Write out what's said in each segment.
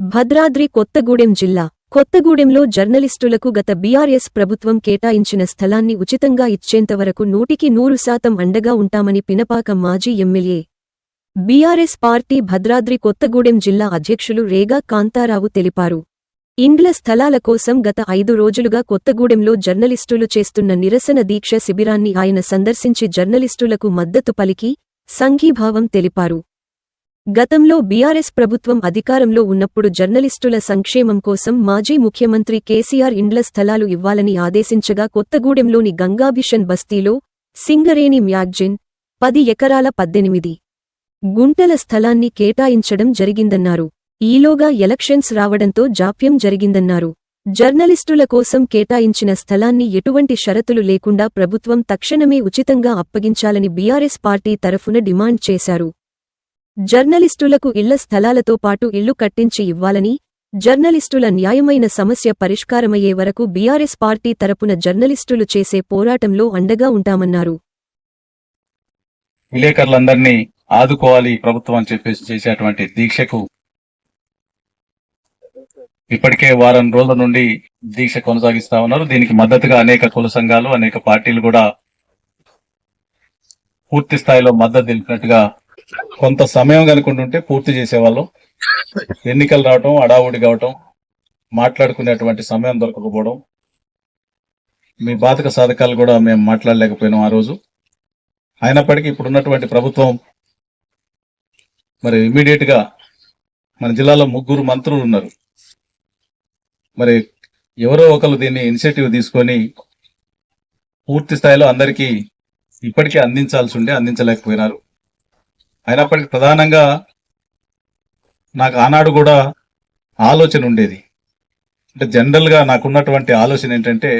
భద్రాద్రి కొత్తగూడెం జిల్లా. కొత్తగూడెంలో జర్నలిస్టులకు గత బీఆర్ఎస్ ప్రభుత్వం కేటాయించిన స్థలాన్ని ఉచితంగా ఇచ్చేంతవరకు నూటికి నూరు శాతం అండగా ఉంటామని పినపాక మాజీ MLA. BRS party Bhadradri Kothagudem జిల్లా అధ్యక్షులు రేగా కాంతారావు తెలిపారు. ఇండ్ల స్థలాల కోసం గత ఐదు రోజులుగా కొత్తగూడెంలో జర్నలిస్టులు చేస్తున్న నిరసన దీక్ష శిబిరాన్ని ఆయన సందర్శించి జర్నలిస్టులకు మద్దతు పలికి సంఘీభావం తెలిపారు. గతంలో బీఆర్ఎస్ ప్రభుత్వం అధికారంలో ఉన్నప్పుడు జర్నలిస్టుల సంక్షేమం కోసం మాజీ ముఖ్యమంత్రి కేసీఆర్ ఇండ్ల స్థలాలు ఇవ్వాలని ఆదేశించగా కొత్తగూడెంలోని గంగాభిషన్ బస్తీలో సింగరేణి మ్యాగ్జిన్ పది ఎకరాల పద్దెనిమిది గుంటల స్థలాన్ని కేటాయించడం జరిగిందన్నారు. ఈలోగా ఎలక్షన్స్ రావడంతో జాప్యం జరిగిందన్నారు. జర్నలిస్టుల కోసం కేటాయించిన స్థలాన్ని ఎటువంటి షరతులు లేకుండా ప్రభుత్వం తక్షణమే ఉచితంగా అప్పగించాలని బీఆర్ఎస్ పార్టీ తరఫున డిమాండ్ చేశారు. జర్నలిస్టులకు ఇళ్ళ స్థలాలతో పాటు ఇళ్ళు కట్టించి ఇవ్వాలని జర్నలిస్టుల న్యాయమైన సమస్య పరిష్కారమయ్యే వరకు బీఆర్ఎస్ పార్టీ తరపున జర్నలిస్టులు చేసే పోరాటంలో అండగా ఉంటామన్నారు. విలేకరులందరినీ ఆదుకోవాలి ప్రభుత్వం అని చెప్పేసి చేసేటువంటి దీక్షకు. ఇప్పటికే వారం రోజుల నుండి దీక్ష కొనసాగిస్తా ఉన్నారు. దీనికి మద్దతుగా అనేక కుల సంఘాలు అనేక పార్టీలు కూడా పూర్తి స్థాయిలో మద్దతు తెలిపినట్టుగా కొంత సమయం కనుకుంటుంటే పూర్తి చేసేవాళ్ళం. ఎన్నికలు రావటం అడావుడి కావటం మాట్లాడుకునేటువంటి సమయం దొరకకపోవడం. మీ బాధక సాధకాలు కూడా మేము మాట్లాడలేకపోయినాం ఆ రోజు. అయినప్పటికీ ఇప్పుడున్నటువంటి ప్రభుత్వం మరి ఇమీడియట్గా మన జిల్లాలో ముగ్గురు మంత్రులు ఉన్నారు. మరి ఎవరో ఒకరు దీన్ని ఇనిషియేటివ్ తీసుకొని పూర్తి స్థాయిలో అందరికీ ఇప్పటికే అందించాల్సి ఉండే అందించలేకపోయినారు. అయినప్పటికీ ప్రధానంగా నాకు ఆనాడు కూడా ఆలోచన ఉండేది. అంటే జనరల్గా నాకున్నటువంటి ఆలోచన ఏంటంటే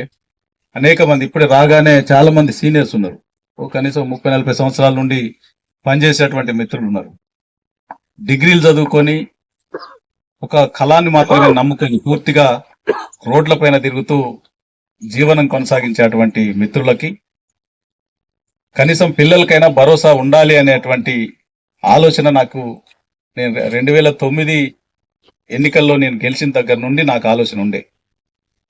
అనేక మంది ఇప్పుడే రాగానే చాలా మంది సీనియర్స్ ఉన్నారు. కనీసం ముప్పై నలభై సంవత్సరాల నుండి పనిచేసేటువంటి మిత్రులు ఉన్నారు. డిగ్రీలు చదువుకొని ఒక కళాన్ని మాత్రమే నమ్ముకొని పూర్తిగా రోడ్లపైన తిరుగుతూ జీవనం కొనసాగించేటువంటి మిత్రులకి కనీసం పిల్లలకైనా భరోసా ఉండాలి అనేటువంటి ఆలోచన నాకు నేను రెండు వేల తొమ్మిది ఎన్నికల్లో నేను గెలిచిన దగ్గర నుండి నాకు ఆలోచన ఉండే.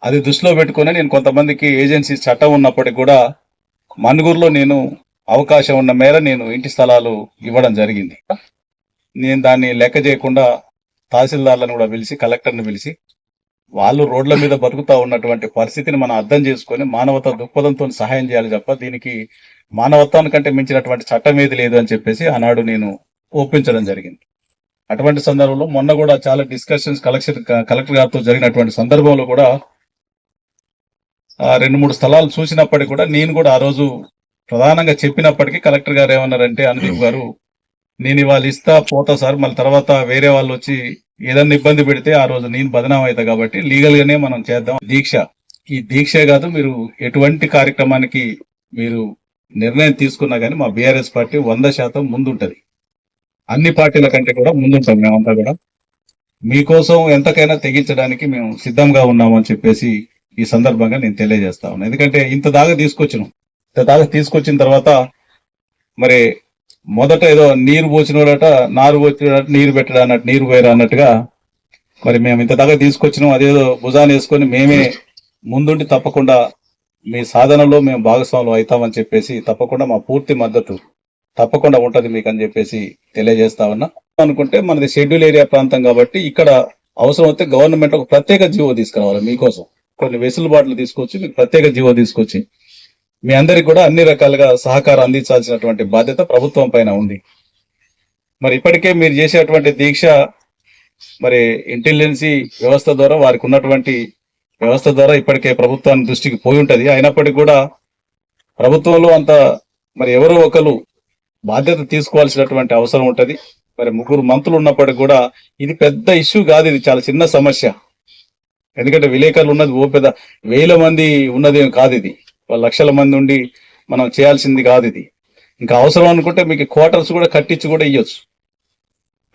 అది దృష్టిలో పెట్టుకొని నేను కొంతమందికి ఏజెన్సీ చట్టం ఉన్నప్పటికీ కూడా మనుగురులో నేను అవకాశం ఉన్న మేర నేను ఇంటి స్థలాలు ఇవ్వడం జరిగింది. నేను దాన్ని లెక్క చేయకుండా తహసీల్దార్లను కూడా పిలిచి కలెక్టర్ని పిలిచి వాళ్ళు రోడ్ల మీద బతుకుతా ఉన్నటువంటి పరిస్థితిని మనం అర్థం చేసుకొని మానవత దృక్పథంతో సహాయం చేయాలి తప్ప దీనికి మానవత్వానికంటే మించినటువంటి చట్టం ఏది లేదు అని చెప్పేసి ఆనాడు నేను ఒప్పించడం జరిగింది. అటువంటి సందర్భంలో మొన్న కూడా చాలా డిస్కషన్స్ కలెక్టర్ కలెక్టర్ గారితో జరిగినటువంటి సందర్భంలో కూడా ఆ, రెండు మూడు స్థలాలు చూసినప్పటికీ కూడా నేను కూడా ఆ రోజు ప్రధానంగా చెప్పినప్పటికీ కలెక్టర్ గారు ఏమన్నారంటే అనుదీప్ గారు నేను ఇవాళ ఇస్తా పోతా సార్ మళ్ళీ తర్వాత వేరే వాళ్ళు వచ్చి ఏదన్నా ఇబ్బంది పెడితే ఆ రోజు నేను బదనాం అవుతా కాబట్టి లీగల్ గానే మనం చేద్దాం. దీక్ష. ఈ దీక్షే కాదు మీరు ఎటువంటి కార్యక్రమానికి మీరు నిర్ణయం తీసుకున్నా కానీ మా బీఆర్ఎస్ పార్టీ వంద శాతం ముందుంటది. అన్ని పార్టీల కంటే కూడా ముందుంటాం మేమంతా కూడా. మీకోసం ఎంతకైనా తెగించడానికి మేము సిద్ధంగా ఉన్నామని చెప్పేసి ఈ సందర్భంగా నేను తెలియజేస్తా ఉన్నాను ఎందుకంటే ఇంత దాకా తీసుకొచ్చినాం. ఇంత దాకా తీసుకొచ్చిన తర్వాత మరి మొదట ఏదో నీరు పోసినోడట నారు పోసినోడట నీరు పెట్టడా అన్నట్టు నీరు పోయారు అన్నట్టుగా మరి మేము ఇంత దాకా తీసుకొచ్చినాం. అదేదో భుజాన్ని వేసుకొని మేమే ముందుండి తప్పకుండా మీ సాధనలో మేము భాగస్వాములు అవుతామని చెప్పేసి తప్పకుండా మా పూర్తి మద్దతు తప్పకుండా ఉంటది మీకు అని చెప్పేసి తెలియజేస్తా ఉన్నా. అనుకుంటే మనది షెడ్యూల్ ఏరియా ప్రాంతం కాబట్టి ఇక్కడ అవసరం అయితే గవర్నమెంట్ ఒక ప్రత్యేక జీవో తీసుకురావాలి మీకోసం. కొన్ని వెసులుబాట్లు తీసుకొచ్చి మీకు ప్రత్యేక జీవో తీసుకొచ్చి మీ అందరికి కూడా అన్ని రకాలుగా సహకారం అందించాల్సినటువంటి బాధ్యత ప్రభుత్వం పైన ఉంది. మరి ఇప్పటికే మీరు చేసేటువంటి దీక్ష మరి ఇంటెలిజెన్సీ వ్యవస్థ ద్వారా వారికి ఉన్నటువంటి వ్యవస్థ ద్వారా ఇప్పటికే ప్రభుత్వాన్ని దృష్టికి పోయి ఉంటుంది. అయినప్పటికీ కూడా ప్రభుత్వంలో అంత మరి ఎవరో ఒకరు బాధ్యత తీసుకోవాల్సినటువంటి అవసరం ఉంటుంది. మరి ముగ్గురు మంత్రులు ఉన్నప్పటికీ కూడా ఇది పెద్ద ఇష్యూ కాదు ఇది చాలా చిన్న సమస్య. ఎందుకంటే విలేకరులు ఉన్నది ఓ పెద్ద వేల మంది ఉన్నది కాదు ఇది. లక్షల మంది ఉండి మనం చేయాల్సింది కాదు ఇది. ఇంకా అవసరం అనుకుంటే మీకు క్వార్టర్స్ కూడా కట్టించి కూడా ఇవ్వచ్చు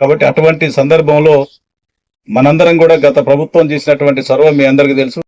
కాబట్టి అటువంటి సందర్భంలో మనందరం కూడా గత ప్రభుత్వం చేసినటువంటి సర్వం మీ అందరికీ తెలుసు.